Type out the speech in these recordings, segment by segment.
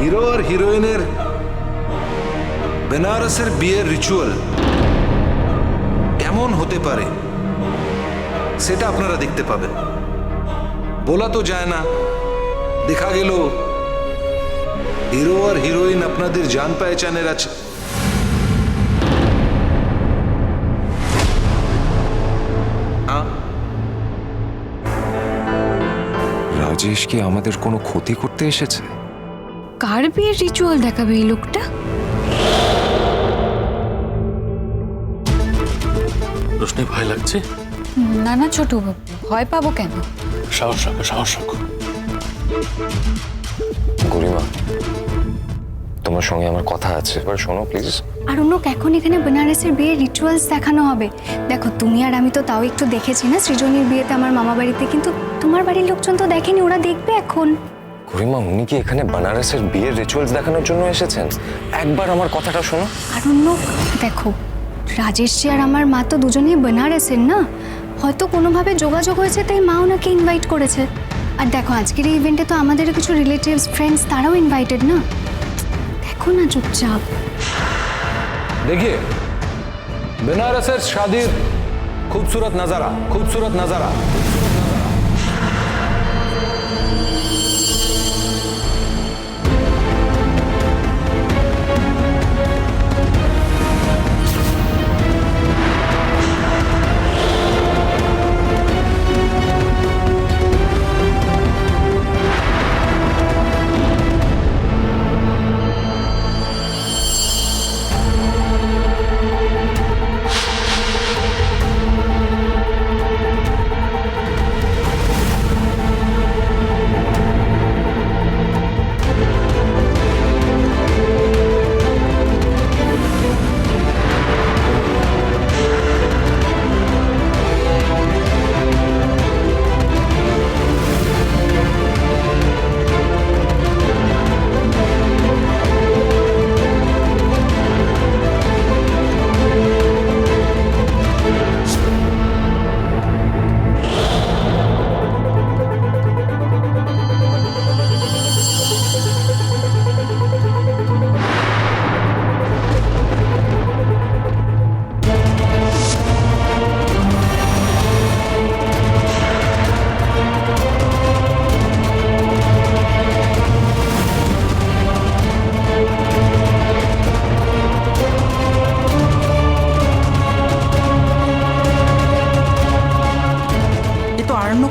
Hero আর হিরোইনের বেনারসের বিয়ের ritual কেমন হতে পারে, সেটা আপনারা দেখতে পাবেন। বলা তো যায় না, দেখা গেল হিরো আর হিরোইন আপনাদের জান পেহচানের আছে। রাজেশ কি আমাদের কোনো ক্ষতি করতে এসেছে? কার বিয়ের রিচুয়াল দেখাবে এই লোকটা? রোশনি ভয় লাগছে? না না ছোট ভয় পাবো কেন? সাহস রাখো সাহস রাখো। গরিমা তোমার সঙ্গে আমার কথা আছে এবার শোনো প্লিজ আর অন্য এখন এখানে বেনারসের বিয়ের রিচুয়ালস দেখানো হবে। দেখো তুমি আর আমি তো তাও একটু দেখেছি না সৃজনীর বিয়েতে আমার মামা বাড়িতে কিন্তু তোমার বাড়ির লোকজন তো দেখেনি ওরা দেখবে এখন। গরিমা উনি কি এখানে বানারসের বিয়ের রিচুয়ালস দেখানোর জন্য এসেছেন একবার আমার কথাটা শোনো আর অন্য দেখো রাজেশ জি আর আমার মা তো দুজনেই বেনারসের না হয়তো কোনোভাবে যোগাযোগ হয়েছে তাই মা ওনাকে ইনভাইট করেছে আর দেখো আজকের এই ইভেন্টে তো আমাদেরও কিছু রিলেটিভস ফ্রেন্ডস তারাও ইনভাইটেড না দেখো না চুপচাপ देखिए बनारस शादी खूबसूरत नजारा खूबसूरत नजारा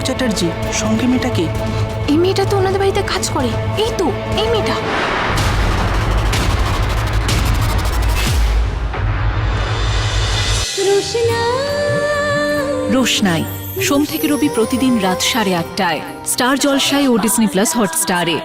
চ্যাটার্জি সঙ্গে মেয়েটাকে। এই মেয়েটা তো ওনাদের বাড়িতে কাজ করে। এই তো এই মেয়েটা। রোশনাই। সোম থেকে রবি প্রতিদিন রাত সাড়ে আটটায়। স্টার জলসায় ও ডিসনি প্লাস হটস্টারে।